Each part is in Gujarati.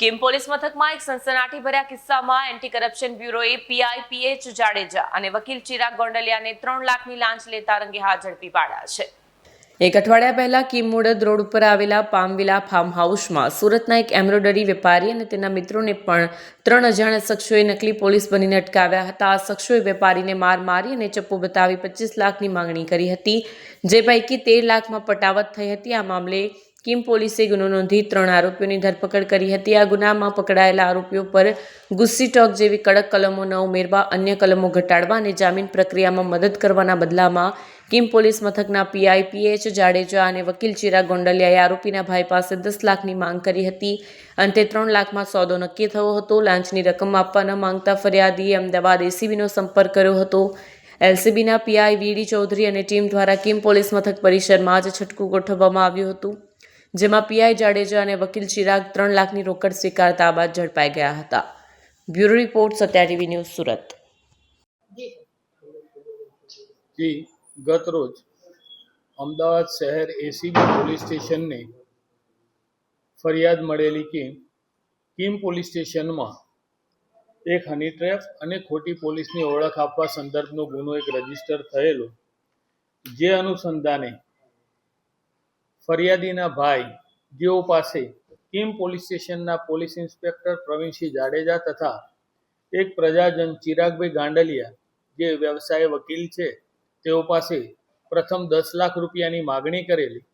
કિમ પોલીસ મથકમાં એક સનસનાટીભર્યા કિસ્સામાં એન્ટી કરપ્શન બ્યુરોએ પીઆઈ પીએચ જાડેજા અને વકીલ ચિરાગ ગોંડલિયાને ત્રણ લાખની લાંચ લેતા રંગે હાથ ઝડપી પાડ્યા છે. એક અઠવાડિયા પહેલા કિમ મુડદ રોડ ઉપર આવેલા પામવિલા ફાર્મ હાઉસમાં સુરતના એક એમ્બ્રોડરી વેપારી અને તેના મિત્રોને પણ ત્રણ અજાણ્યા શખ્સોએ નકલી પોલીસ બનીને અટકાવ્યા હતા. આ શખ્સોએ વેપારીને માર મારી અને ચપ્પુ બતાવી પચીસ લાખની માંગણી કરી હતી, જે પૈકી તેર લાખમાં પટાવત થઈ હતી. આ મામલે કિમ પોલીસે ગુનો નોંધી ત્રણ આરોપીઓની ધરપકડ કરી હતી. આ ગુનામાં પકડાયેલા આરોપીઓ પર ગુસ્સી ટોક જેવી કડક કલમો ન ઉમેરવા, અન્ય કલમો ઘટાડવા અને જામીન પ્રક્રિયામાં મદદ કરવાના બદલામાં કિમ પોલીસ મથકના પીઆઈ પીએચ જાડેજા અને વકીલ ચિરા ગોંડલિયાએ આરોપીના ભાઈ પાસે દસ લાખની માંગ કરી હતી. અંતે ત્રણ લાખમાં સોદો નક્કી થયો હતો. લાંચની રકમ આપવા ન માંગતા ફરિયાદીએ અમદાવાદ એસીબીનો સંપર્ક કર્યો હતો. એલસીબીના પીઆઈ વીડી ચૌધરી અને ટીમ દ્વારા કિમ પોલીસ મથક પરિસરમાં જ છટકું ગોઠવવામાં આવ્યું હતું. જેમાં પીઆઈ જાડેજા અને વકીલ ચિરાગ ત્રણ લાખની રોકડ સ્વીકારતા બાદ ઝડપાઈ ગયા હતા. Bureau report Satya TV news Surat. ગત રોજ અમદાવાદ શહેર એસીબી પોલીસ સ્ટેશનને ફરિયાદ મળેલી કે કિમ પોલીસ સ્ટેશનમાં એક હની ટ્રેપ અને ખોટી પોલીસની ઓળખ આપવા સંદર્ભનો ગુનો એક રજિસ્ટર થયેલો, જે અનુસંધાને ફરિયાદીના ભાઈ, જેઓ પાસે કિમ પોલીસ સ્ટેશનના પોલીસ ઇન્સ્પેક્ટર પ્રવીણસિંહ જાડેજા તથા એક પ્રજાજન ચિરાગભાઈ ગાંડલિયા, જે વ્યવસાય વકીલ છે, તેઓ પાસે પ્રથમ દસ લાખ રૂપિયાની માગણી કરેલી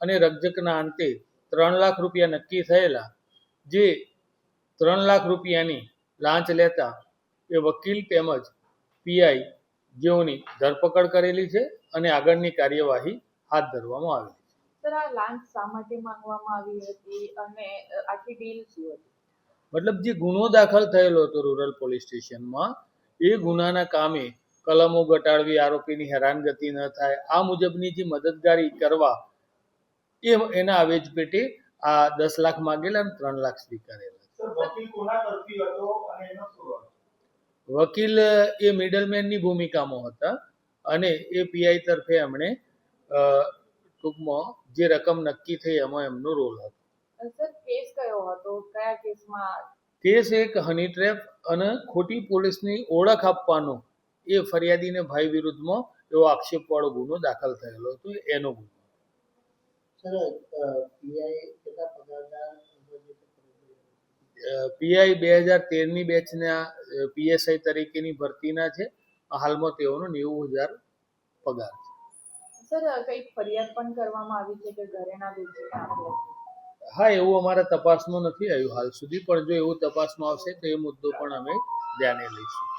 અને રકઝકના અંતે ત્રણ લાખ રૂપિયા નક્કી થયેલા, જે ત્રણ લાખ રૂપિયાની લાંચ લેતા એ વકીલ તેમજ પીઆઈ જેઓની ધરપકડ કરેલી છે અને આગળની કાર્યવાહી હાથ ધરવામાં આવેલી આ લાંચ શા માટે માંગવામાં આવી હતી અને આખી ડીલ શું હતી મતલબ જે ગુનો દાખલ થયેલો હતો રૂરલ પોલીસ સ્ટેશનમાં એ ગુનાના કામે કલમો ઘટાડવી આરોપીની હેરાનગતિ ન થાય આ મુજબની જે મદદગારી કરવા એ એના આવેજ પેટે આ દસ લાખ માંગેલા અને ત્રણ લાખ સ્વીકારેલા વકીલ કોના તરફી હતો અને એનો શું હતો? વકીલ એ મિડલમેનની ભૂમિકામાં હતા અને એ પીઆઈ તરફે એમણે ટૂંકમાં જે રકમ નક્કી થઈ એમાં એમનો રોલ હતો. કેસ કયો હતો? કયા કેસમાં? કેસ એક હની ટ્રેપ અને ખોટી પોલીસની ઓળખ આપવાનો એ ફરિયાદીને ભાઈ વિરુદ્ધમાં એવો આક્ષેપવાળો ગુનો દાખલ થયેલો હતો એનો ગુનો. પીઆઈ બે હજાર તેરની બેચના પીએસઆઈ તરીકેની ભરતીના છે. હાલમાં તેઓનો નેવું હજાર પગાર છે. સર કઈ ફરિયાદ પણ કરવામાં આવી છે કે ઘરેણા વેચીને આપ્યા હા, એવું અમારા તપાસમાં નથી આવ્યું હાલ સુધી, પણ જો એવું તપાસમાં આવશે તો એ મુદ્દો પણ અમે ધ્યાને લઈશું.